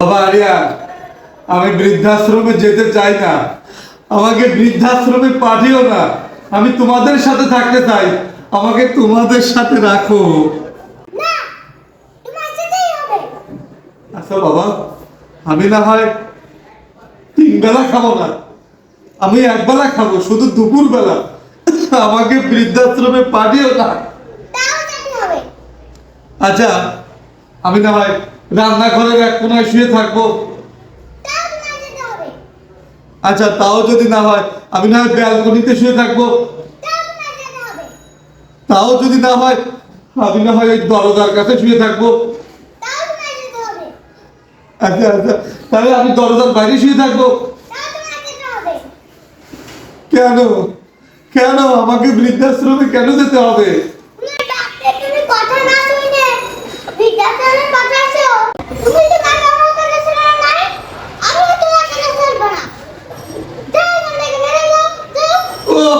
বাবা আরিয়া আমি বৃদ্ধাশ্রমে যেতে চাই না। আমাকে বৃদ্ধাশ্রমে পাঠিও না। আমি তোমাদের সাথে থাকতে চাই। আমাকে তোমাদের সাথে রাখো। আচ্ছা বাবা আমি না হয় তিন বেলা খাব না। আমি একবেলা খাব শুধু দুপুর বেলা। আমাকে বৃদ্ধাশ্রমে পাঠিও না। আচ্ছা আমি না হয় রান্নাঘরের এক কোনায় শুয়ে থাকব। আচ্ছা তাও যদি না হয়, আমি না হয় ব্যালকনিতে শুয়ে থাকব। তাও যদি না হয়, আমি না হয় ওই দরজার কাছে শুয়ে থাকব। আচ্ছা আচ্ছা তাহলে আমি দরজার বাইরে শুয়ে থাকব। কেন? কেন? আমাকে বৃদ্ধাশ্রমে কেন যেতে হবে তোমার ডাক্তার তুমি কথা না শুনে বিদ্যালয়ে পাঠাইছো তুমি তোমার বাবার কাছে শোনো নাই আমি তোমার কাছে শুনব না যাও এখান থেকে বেরো যাও যাও ও ও!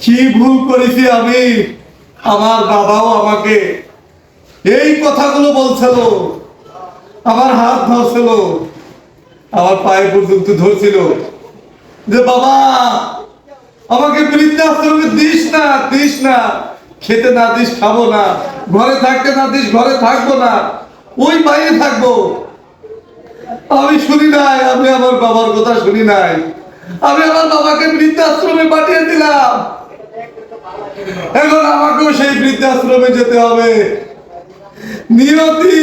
কি ভুল করেছি আমি? আমার বাবাও আমাকে এই কথাগুলো বলছিল। আমার হাত ধরছিল। আমার পায়ে পর্যন্ত ধরছিল। যে বাবা, আমাকে বৃদ্ধাশ্রমে দিস না দিস না। খেতে না দিস, খাব না। ঘরে থাকতে না দিস, ঘরে থাকব না। ওই বাইরে থাকব। আমি শুনি নাই, আমি আমার বাবার কথা শুনি নাই। আমি আমার বাবাকে বৃদ্ধাশ্রমে পাঠিয়ে দিলাম। এখন আমাকেও সেই বৃদ্ধাশ্রমে যেতে হবে। নিয়তি